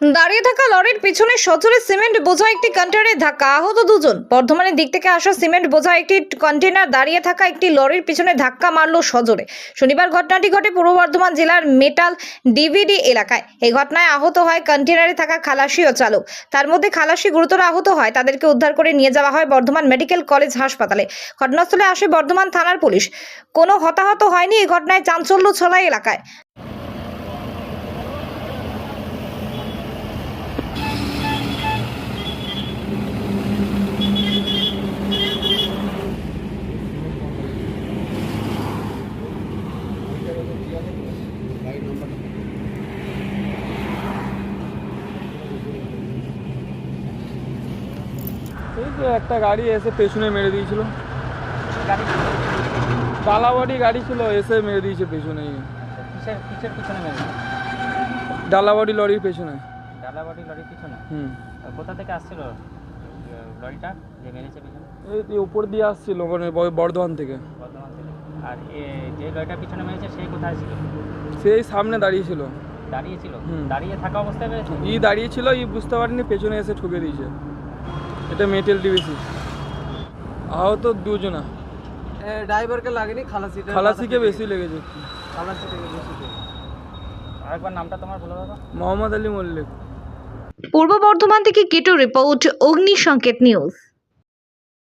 দাঁড়িয়ে থাকা লরির পিছনে সচরে সিমেন্ট বোঝা একটি কন্টেনারে ধাক্কা। আহত দুজন। বর্ধমানের দিক থেকে আসা সিমেন্ট বোঝা একটি কন্টেনার দাঁড়িয়ে থাকা একটি লরির পিছনে ধাক্কা মারল সজোরে। শনিবার ঘটনাটি ঘটে পূর্ব বর্ধমান জেলার মেটাল ডিভিডি এলাকায়। এই ঘটনায় আহত হয় কন্টেনারে থাকা খালাসি ও চালক। তার মধ্যে খালাসি গুরুতর আহত হয়। তাদেরকে উদ্ধার করে নিয়ে যাওয়া হয় বর্ধমান মেডিকেল কলেজ হাসপাতালে। ঘটনাস্থলে আসে বর্ধমান থানার পুলিশ। কোনো হতাহত হয়নি। এই ঘটনায় চাঞ্চল্য ছড়ায় এলাকায়। এই তো একটা গাড়ি এসে পেছনে মেরে দিয়েছিল। গাড়ি ডালাবাড়ি গাড়ি ছিল এসে মেরে দিয়েছে পেছনে। কিসের পিছনে ডালাবাড়ি লরির পেছনে। ডালাবাড়ি লরির পিছনে? হুম। কোথা থেকে আসছিল? লরিটা যে মেরেছে পিছনে? এই এই উপর দিয়ে আসছিল মানে বর্ধমান থেকে। বর্ধমান থেকে। আর যে লরিটা পিছনে মেরেছে সেই কোথায় ছিল? সেই সামনে দাঁড়িয়েছিল। দাঁড়িয়ে ছিল। দাঁড়িয়ে থাকা অবস্থায় মেরেছে? ই দাঁড়িয়েছিল ই বুঝতে পারিনি পেছনে এসে ঠুকে দিয়েছে। এটা মেটেল ডিভিসি আহত দুজনা। ড্রাইভারকে লাগেনি খালাসি খালাসিকে বেশি লেগেছে। খালাসি থেকে বেশি আরেকবার নামটা তোমার বলে দাও। তো। মোহাম্মদ আলী মল্লিক। পূর্ব বর্ধমান থেকে কেটো রিপোর্ট অগ্নি সংকেত নিউজ